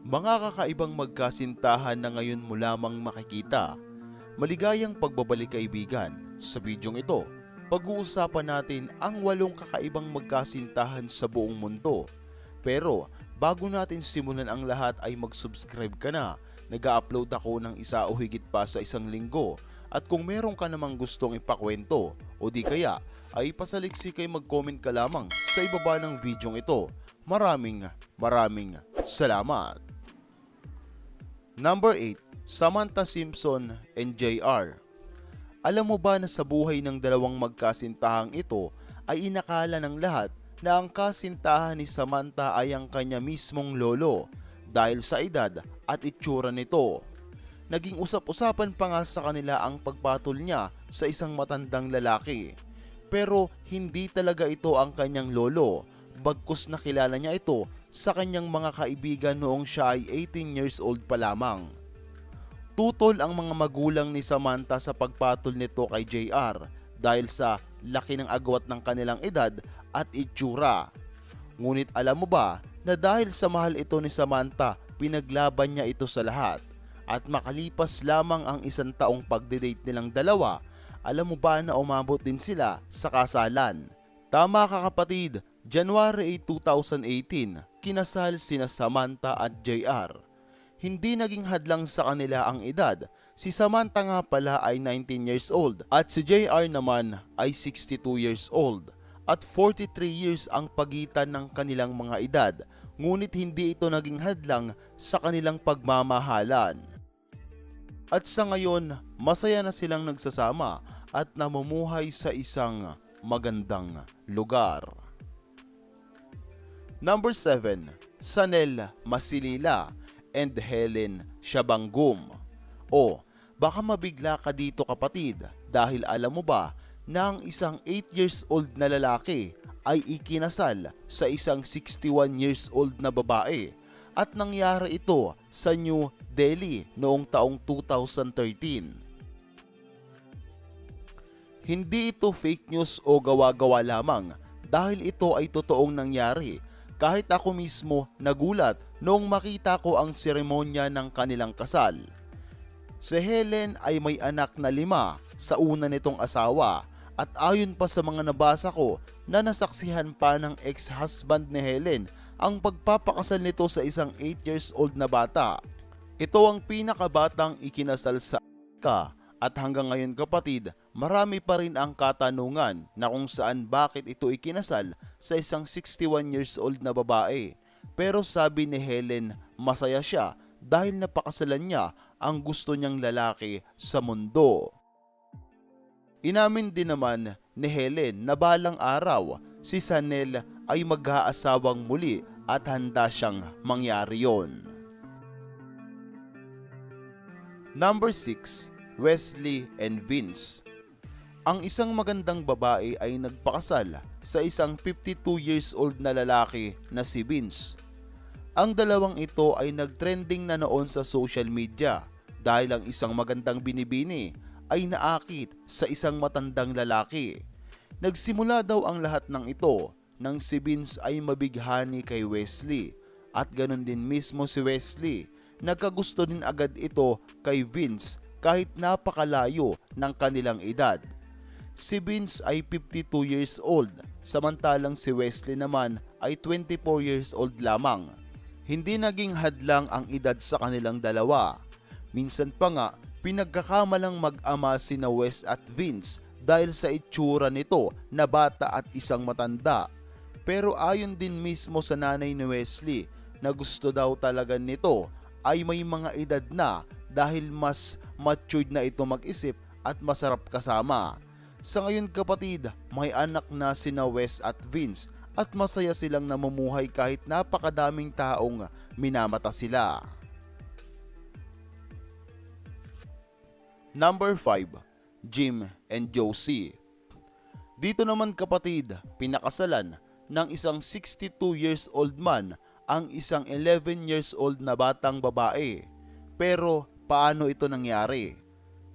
Mga kakaibang magkasintahan na ngayon mo lamang makikita. Maligayang pagbabalik kaibigan. Sa bidyong ito, pag-uusapan natin ang walong kakaibang magkasintahan sa buong mundo. Pero bago natin simulan ang lahat ay mag-subscribe ka na. Nag-upload ako ng isa o higit pa sa isang linggo. At kung meron ka namang gustong ipakwento o di kaya ay pasaliksi kay mag-comment ka lamang sa ibaba ng bidyong ito. Maraming maraming salamat. Number 8, Samantha Simpson and JR. Alam mo ba na sa buhay ng dalawang magkasintahang ito ay inakala ng lahat na ang kasintahan ni Samantha ay ang kanya mismong lolo dahil sa edad at itsura nito. Naging usap-usapan pa nga sa kanila ang pagpatol niya sa isang matandang lalaki. Pero hindi talaga ito ang kanyang lolo, bagkus nakilala niya ito sa kanyang mga kaibigan noong siya ay 18 years old pa lamang. Tutol ang mga magulang ni Samantha sa pagpatol nito kay JR dahil sa laki ng agwat ng kanilang edad at itsura. Ngunit alam mo ba na dahil sa mahal ito ni Samantha, pinaglaban niya ito sa lahat. At makalipas lamang ang isang taong pagdedate nilang dalawa, alam mo ba na umabot din sila sa kasalan? Tama ka kapatid, January 8, 2018, kinasal sina Samantha at JR. Hindi naging hadlang sa kanila ang edad. Si Samantha nga pala ay 19 years old at si JR naman ay 62 years old. At 43 years ang pagitan ng kanilang mga edad, ngunit hindi ito naging hadlang sa kanilang pagmamahalan. At sa ngayon, masaya na silang nagsasama at namumuhay sa isang magandang lugar. Number 7, Sanel Masilila and Helen Shabanggum. O, baka mabigla ka dito kapatid dahil alam mo ba na ang isang 8 years old na lalaki ay ikinasal sa isang 61 years old na babae at nangyari ito sa New Delhi noong taong 2013. Hindi ito fake news o gawa-gawa lamang dahil ito ay totoong nangyari kahit ako mismo nagulat noong makita ko ang seremonya ng kanilang kasal. Si Helen ay may anak na lima sa una nitong asawa at ayon pa sa mga nabasa ko na nasaksihan pa ng ex-husband ni Helen ang pagpapakasal nito sa isang 8 years old na bata. Ito ang pinakabatang ikinasal sa ka at hanggang ngayon kapatid, marami pa rin ang katanungan na kung saan bakit ito ikinasal sa isang 61 years old na babae. Pero sabi ni Helen, masaya siya dahil napakasalan niya ang gusto niyang lalaki sa mundo. Inamin din naman ni Helen na balang araw si Sanel ay mag-aasawang muli at handa siyang mangyari yon. Number 6, Wesley and Vince. Ang isang magandang babae ay nagpakasal sa isang 52 years old na lalaki na si Vince. Ang dalawang ito ay nagtrending na noon sa social media dahil ang isang magandang binibini ay naakit sa isang matandang lalaki. Nagsimula daw ang lahat ng ito nang si Vince ay mabighani kay Wesley at ganun din mismo si Wesley. Nagkagusto din agad ito kay Vince kahit napakalayo ng kanilang edad. Si Vince ay 52 years old, samantalang si Wesley naman ay 24 years old lamang. Hindi naging hadlang ang edad sa kanilang dalawa. Minsan pa nga, pinagkakamalang mag-ama sina Wes at Vince dahil sa itsura nito na bata at isang matanda. Pero ayon din mismo sa nanay ni Wesley na gusto daw talaga nito ay may mga edad na dahil mas matured na ito mag-isip at masarap kasama. Sa ngayon kapatid, may anak na sina Wes at Vince at masaya silang namumuhay kahit napakadaming taong minamata sila. Number 5, Jim and Josie. Dito naman kapatid, pinakasalan ng isang 62 years old man ang isang 11 years old na batang babae. Pero paano ito nangyari?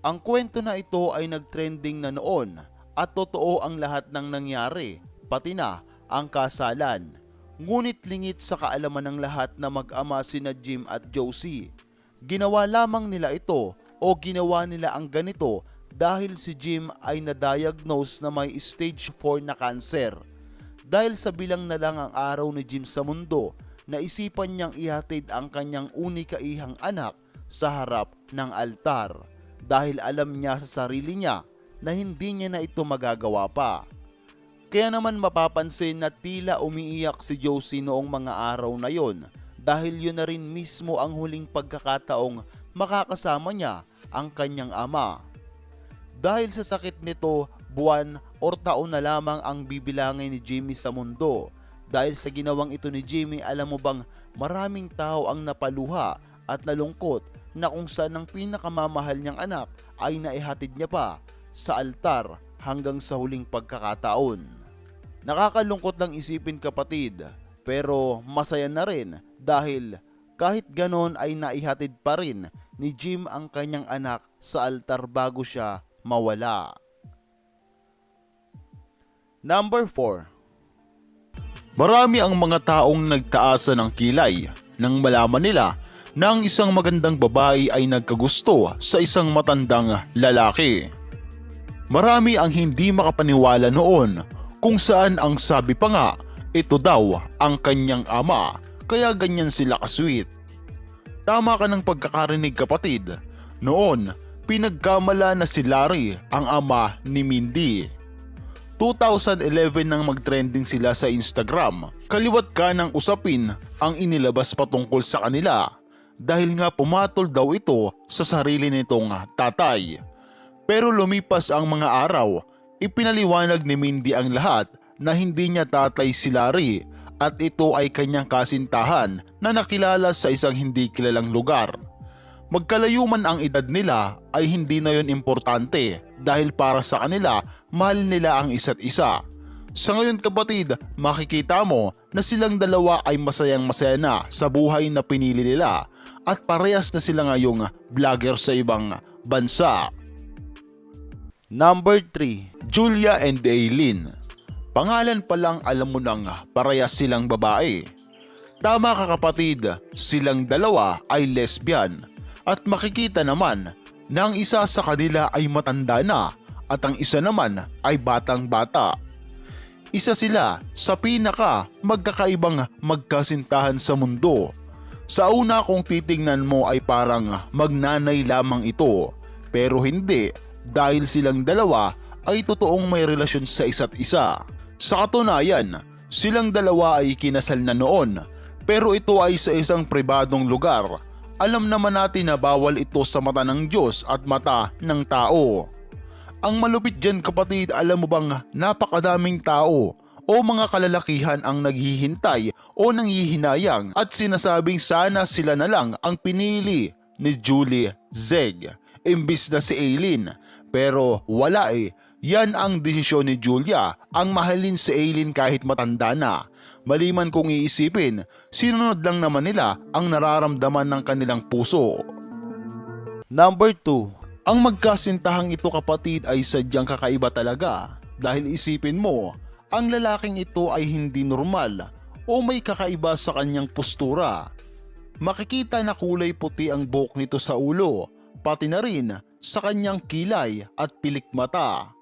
Ang kwento na ito ay nagtrending na noon at totoo ang lahat ng nangyari, pati na ang kasalan. Ngunit lingit sa kaalaman ng lahat na mag-ama sina Jim at Josie. Ginawa lamang nila ito o ginawa nila ang ganito dahil si Jim ay na-diagnose na may stage 4 na cancer. Dahil sa bilang na lang ang araw ni Jim sa mundo, naisipan niyang ihatid ang kanyang unika ihang anak sa harap ng altar dahil alam niya sa sarili niya na hindi niya na ito magagawa pa. Kaya naman mapapansin na tila umiiyak si Josie noong mga araw na yon dahil yun na rin mismo ang huling pagkakataong makakasama niya ang kanyang ama. Dahil sa sakit nito, buwan or taon na lamang ang bibilangin ni Jimmy sa mundo. Dahil sa ginawang ito ni Jimmy, alam mo bang maraming tao ang napaluha at nalungkot na kung saan ang pinakamamahal niyang anak ay naihatid niya pa sa altar hanggang sa huling pagkakataon. Nakakalungkot lang isipin kapatid, pero masaya na rin dahil kahit ganon ay naihatid pa rin ni Jim ang kanyang anak sa altar bago siya mawala. Number 4 Marami ang mga taong nagtaasa ng kilay nang malaman nila na ang isang magandang babae ay nagkagusto sa isang matandang lalaki. Marami ang hindi makapaniwala noon kung saan ang sabi pa nga ito daw ang kanyang ama kaya ganyan sila kasweet. Tama ka ng pagkakarinig kapatid. Noon, pinagkamala na si Larry ang ama ni Mindy. 2011 nang mag-trending sila sa Instagram. Kaliwat ka ng usapin ang inilabas patungkol sa kanila dahil nga pumatol daw ito sa sarili nitong tatay. Pero lumipas ang mga araw, ipinaliwanag ni Mindy ang lahat na hindi niya tatay si Larry at ito ay kanyang kasintahan na nakilala sa isang hindi kilalang lugar. Magkalayo man ang edad nila ay hindi na yon importante dahil para sa kanila mahal nila ang isa't isa. Sa ngayon kapatid, makikita mo na silang dalawa ay masayang masaya na sa buhay na pinili nila at parehas na sila ngayong vlogger sa ibang bansa. Number 3, Julia and Aileen. Pangalan pa lang alam mo nang parehas silang babae. Tama ka kapatid, silang dalawa ay lesbian at makikita naman na ang isa sa kanila ay matanda na at ang isa naman ay batang bata. Isa sila sa pinaka magkakaibang magkasintahan sa mundo. Sa una kung titingnan mo ay parang magnanay lamang ito pero hindi dahil silang dalawa ay totoong may relasyon sa isa't isa. Sa katunayan, silang dalawa ay kinasal na noon pero ito ay sa isang pribadong lugar. Alam naman natin na bawal ito sa mata ng Diyos at mata ng tao. Ang malupit dyan kapatid, alam mo bang napakadaming tao o mga kalalakihan ang naghihintay o nanghihinayang at sinasabing sana sila na lang ang pinili ni Julie Zeg imbis na si Aileen. Pero wala eh, yan ang desisyon ni Julia, ang mahalin si Aileen kahit matanda na. Maliman kung iisipin, sinunod lang naman nila ang nararamdaman ng kanilang puso. Number 2 ang magkasintahang ito kapatid ay sadyang kakaiba talaga dahil isipin mo, ang lalaking ito ay hindi normal o may kakaiba sa kanyang postura. Makikita na kulay puti ang buhok nito sa ulo, pati na rin sa kanyang kilay at pilik mata.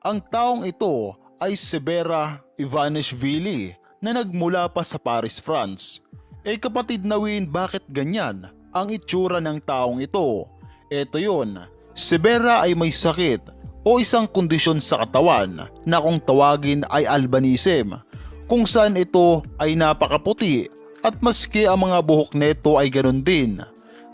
Ang taong ito ay Severa Ivanishvili na nagmula pa sa Paris, France. Eh kapatid na Win, bakit ganyan ang itsura ng taong ito? Ito yun, si Vera ay may sakit o isang kondisyon sa katawan na kung tawagin ay albinism kung saan ito ay napakaputi at maski ang mga buhok neto ay ganoon din.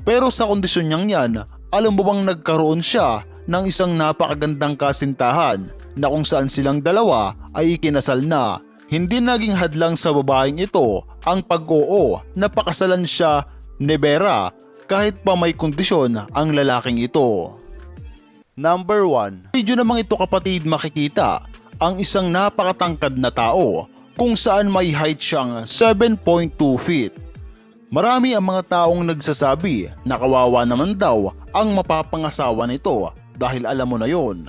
Pero sa kondisyon niyang yan, alam mo bang nagkaroon siya ng isang napakagandang kasintahan na kung saan silang dalawa ay ikinasal na. Hindi naging hadlang sa babaeng ito ang pag-oo na pakasalan siya ni Vera kahit pa may kondisyon ang lalaking ito. Number 1. Video namang ito kapatid makikita ang isang napakatangkad na tao kung saan may height siyang 7.2 feet. Marami ang mga taong nagsasabi na kawawa naman daw ang mapapangasawa nito dahil alam mo na yon.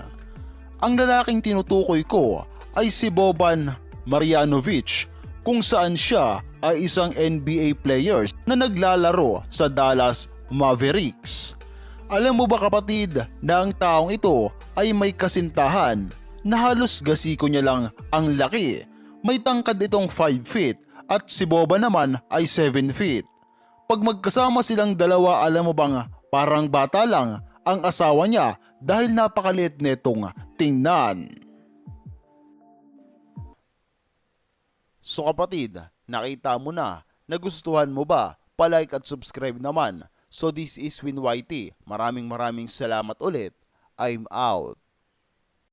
Ang lalaking tinutukoy ko ay si Boban Marjanovic kung saan siya ay isang NBA player na naglalaro sa Dallas Mavericks. Alam mo ba kapatid na ang taong ito ay may kasintahan na halos gasiko niya lang ang laki. May tangkad itong 5 feet at si Boba naman ay 7 feet. Pag magkasama silang dalawa alam mo bang parang bata lang ang asawa niya dahil napakaliit netong tingnan. So kapatid, nakita mo na, nagustuhan mo ba? Palike at subscribe naman. So this is Win YT. Maraming maraming salamat ulit. I'm out.